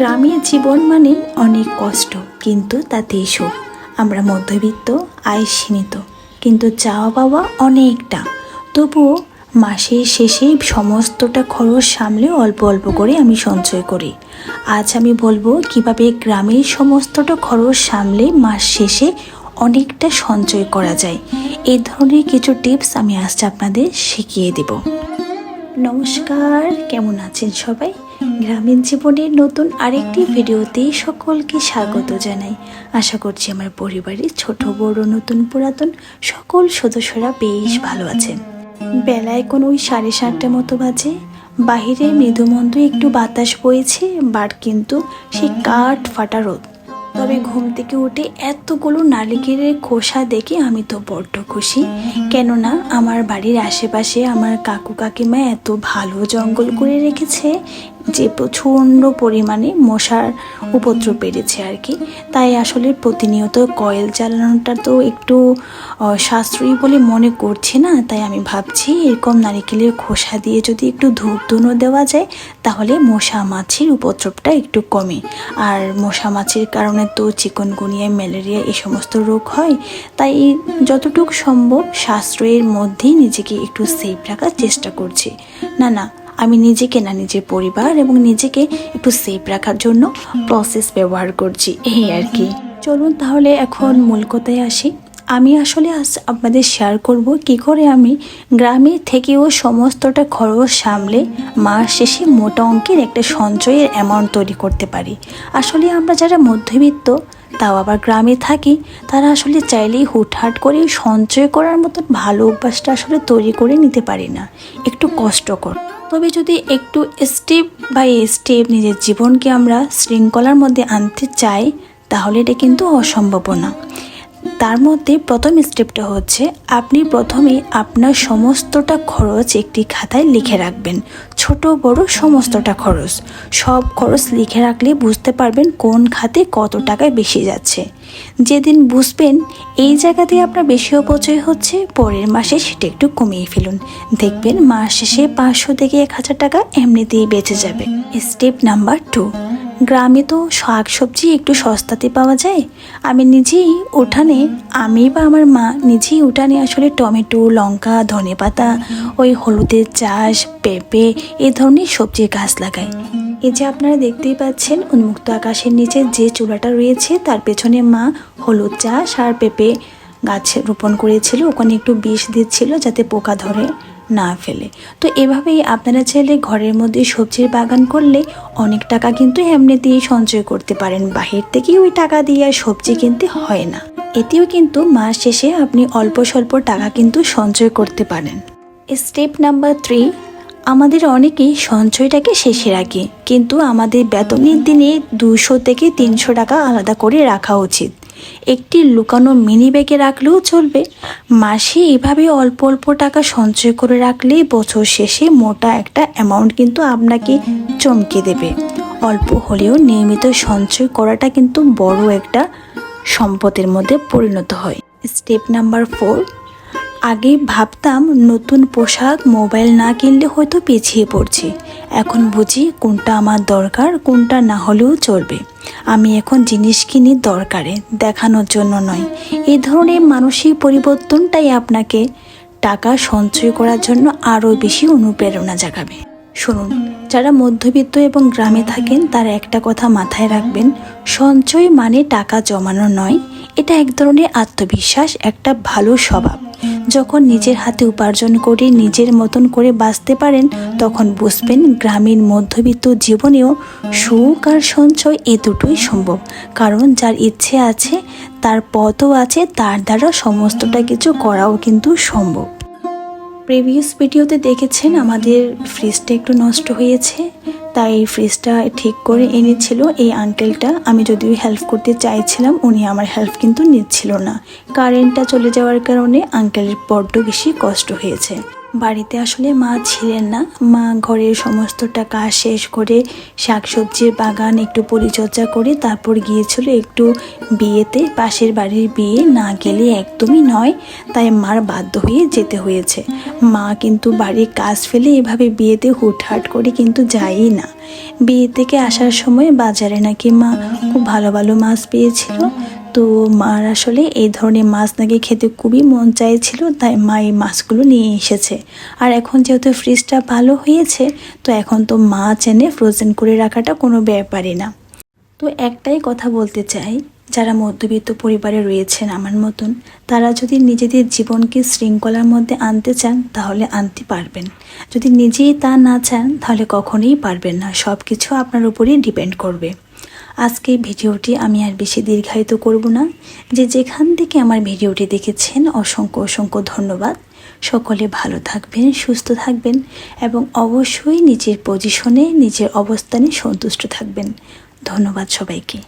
গ্রামের জীবন মানে অনেক কষ্ট, কিন্তু তাতেই সুখ। আমরা মধ্যবিত্ত আয় সীমিত কিন্তু চাওয়া পাওয়া অনেকটা। তবুও মাসের শেষে সমস্তটা খরচ সামলে অল্প অল্প করে আমি সঞ্চয় করি। আজ আমি বলব কীভাবে গ্রামের সমস্তটা খরচ সামলে মাস শেষে অনেকটা সঞ্চয় করা যায়। এই ধরনের কিছু টিপস আমি আজ আপনাদের শিখিয়ে দেব। নমস্কার, কেমন আছেন সবাই? গ্রামীণ জীবনের নতুন আরেকটি ভিডিওতে সকলকে স্বাগত জানাই। আশা করছি আমার পরিবারের ছোট, বড়, নতুন, পুরাতন সকল সদস্যরা বেশ ভালো আছেন। বেলা এখন ওই সাড়ে সাতটা মতো বাজে, বাহিরে মৃদুমন্দ একটু বাতাস বইছে, বাট কিন্তু সেই কাঠ ফাটা রোদ। তবে ঘুম থেকে উঠে এতগুলো নারিকেলের খোসা দেখে আমি তো বড্ড খুশি। কেননা আমার বাড়ির আশেপাশে আমার কাকু কাকিমা এত ভালো জঙ্গল করে রেখেছে যে প্রচণ্ড পরিমাণে মশার উপদ্রব বেড়েছে আর কি। তাই আসলে প্রতিনিয়ত কয়েল চালানোটা তো একটু সাশ্রয়ী বলে মনে করছি না। তাই আমি ভাবছি এরকম নারিকেলের খোসা দিয়ে যদি একটু ধূপ ধুনো দেওয়া যায়, তাহলে মশা মাছির উপদ্রবটা একটু কমে। আর মশা মাছির কারণে তো চিকনগুনিয়া ম্যালেরিয়া এ সমস্ত রোগ হয়। তাই যতটুকু সম্ভব সাশ্রয়ের মধ্যেই নিজেকে একটু সেফ রাখার চেষ্টা করছি। না না আমি নিজেকে না নিজের পরিবার এবং নিজেকে একটু সেফ রাখার জন্য প্রসেস ব্যবহার করছি, এই আর কি। চলুন তাহলে এখন মূল কথায় আসি। আমি আসলে আজ আপনাদের শেয়ার করব কি করে আমি গ্রামে থেকেও সমস্তটা খরচ সামলে মাস শেষে মোটা অঙ্কের একটা সঞ্চয়ের অ্যামাউন্ট তৈরি করতে পারি। আসলে আমরা যারা মধ্যবিত্ত, তাও আবার গ্রামে থাকি, তারা আসলে চাইলেই হুটহাট করে সঞ্চয় করার মতন ভালো অভ্যাসটা আসলে তৈরি করে নিতে পারি না। একটু কষ্টকর। তবে যদি একটু স্টেপ বাই স্টেপ নিজের জীবনকে আমরা শৃঙ্খলার মধ্যে আনতে চাই, তাহলে এটা কিন্তু অসম্ভব না। তার মধ্যে প্রথম স্টেপটা হচ্ছে, আপনি প্রথমে আপনার সমস্তটা খরচ একটি খাতায় লিখে রাখবেন। ছোট, বড় সমস্তটা খরচ। সব খরচ লিখে রাখলে বুঝতে পারবেন কোন খাতে কত টাকায় বেশি যাচ্ছে। যেদিন বুঝবেন এই জায়গাতে আপনার বেশি অপচয় হচ্ছে, পরের মাসে সেটা একটু কমিয়ে ফেলুন। দেখবেন মাস শেষে পাঁচশো থেকে এক হাজার টাকা এমনিতেই বেঁচে যাবে। Step number two. গ্রামে তো শাক সবজি একটু সস্তাতে পাওয়া যায়। আমি নিজেই উঠানে, আমি বা আমার মা নিজেই উঠানে আসলে টমেটো, লঙ্কা ধনেপাতা ওই হলুদের চাষ, পেঁপে এ ধরনের সবজির গাছ লাগাই। এই যে আপনারা দেখতেই পাচ্ছেন, উন্মুক্ত আকাশের নিচে যে চুলাটা রয়েছে, তার পেছনে মা হলুদ চাষ আর পেঁপে গাছ রোপণ করেছিল। ওখানে একটু বিষ দিচ্ছিল যাতে পোকা ধরে। না ফেলে। তো এভাবেই আপনারা চাইলে ঘরের মধ্যে সবজির বাগান করলে অনেক টাকা কিন্তু এমনিতেই সঞ্চয় করতে পারেন। বাহির থেকেই ওই টাকা দিয়ে আর সবজি কিনতে হয় না। এতেও কিন্তু মাস শেষে আপনি অল্প স্বল্প টাকা কিন্তু সঞ্চয় করতে পারেন। স্টেপ নাম্বার থ্রি আমাদের অনেকেই সঞ্চয়টাকে শেষে রাখি, কিন্তু আমাদের বেতনের দিনে দুশো থেকে তিনশো টাকা আলাদা করে রাখা উচিত। একটি লুকানো মিনি ব্যাগে রাখলেও চলবে। মাসে এভাবে অল্প অল্প টাকা সঞ্চয় করে রাখলে বছর শেষে মোটা একটা অ্যামাউন্ট কিন্তু আপনাকে চমকে দেবে। অল্প হলেও নিয়মিত সঞ্চয় করাটা কিন্তু বড় একটা সম্পদের মধ্যে পরিণত হয়। স্টেপ নাম্বার ফোর, আগে ভাবতাম নতুন পোশাক, মোবাইল না কিনলে হয়তো পিছিয়ে পড়ছি। এখন বুঝি কোনটা আমার দরকার, কোনটা না হলেও চলবে। আমি এখন জিনিস কিনি দরকারে, দেখানোর জন্য নয়। এই ধরনের মানসিক পরিবর্তনটাই আপনাকে টাকা সঞ্চয় করার জন্য আরও বেশি অনুপ্রেরণা জাগাবে। শুনুন, যারা মধ্যবিত্ত এবং গ্রামে থাকেন, তারা একটা কথা মাথায় রাখবেন, সঞ্চয় মানে টাকা জমানো নয়। এটা এক ধরনের আত্মবিশ্বাস, একটা ভালো স্বভাব। যখন নিজের হাতে উপার্জন করে, নিজের মতন করে বাঁচতে পারেন, তখন বুঝবেন গ্রামীণ মধ্যবিত্ত জীবনেও সুখ আর সঞ্চয় এ দুটোই সম্ভব। কারণ যার ইচ্ছে আছে, তার পথও আছে, তার দ্বারা সমস্তটা কিছু করাও কিন্তু সম্ভব। প্রিভিয়াস ভিডিওতে দেখেছেন আমাদের ফ্রিজটা একটু নষ্ট হয়েছে, তাই ফ্রিজটা ঠিক করে এনেছিল এই আঙ্কেলটা আমি যদিও হেল্প করতে চাইছিলাম, উনি আমার হেল্প কিন্তু নিচ্ছিল না। কারেন্টটা চলে যাওয়ার কারণে আঙ্কেলের বড্ড বেশি কষ্ট হয়েছে। বাড়িতে আসলে মা ছিলেন না। মা ঘরের সমস্তটা কাজ শেষ করে শাকসবজির বাগান একটু পরিচর্যা করে তারপর গিয়েছিল একটু বিয়েতে। পাশের বাড়ির বিয়ে না গেলে একদমই নয়, তাই মার বাধ্য হয়ে যেতে হয়েছে। মা কিন্তু বাড়ির কাজ ফেলে এভাবে বিয়েতে হুটহাট করে কিন্তু যায়ই না না। বিয়ে থেকে আসার সময় বাজারে নাকি মা খুব ভালো ভালো মাছ পেয়েছিল। তো মার আসলে এই ধরনের মাছ নাকি খেতে খুবই মন চাইছিল, তাই মা এই মাছগুলো নিয়ে এসেছে। আর এখন যেহেতু ফ্রিজটা ভালো হয়েছে, তো এখন তো মাছ এনে ফ্রোজেন করে রাখাটা কোনো ব্যাপারই না। তো একটাই কথা বলতে চাই, যারা মধ্যবিত্ত পরিবারে রয়েছেন আমার মতন, তারা যদি নিজেদের জীবনকে শৃঙ্খলার মধ্যে আনতে চান, তাহলে আনতে পারবেন। যদি নিজেই তা না চান, তাহলে কখনোই পারবেন না সব কিছু আপনার উপরেই ডিপেন্ড করবে। আজকে ভিডিওটি আমি আর বেশি দীর্ঘায়িত করব না। যে যেখান থেকে আমার ভিডিওটি দেখেছেন, অসংখ্য অসংখ্য ধন্যবাদ। সকলে ভালো থাকবেন, সুস্থ থাকবেন এবং অবশ্যই নিজের পজিশনে নিজের অবস্থানে সন্তুষ্ট থাকবেন। ধন্যবাদ সবাইকে।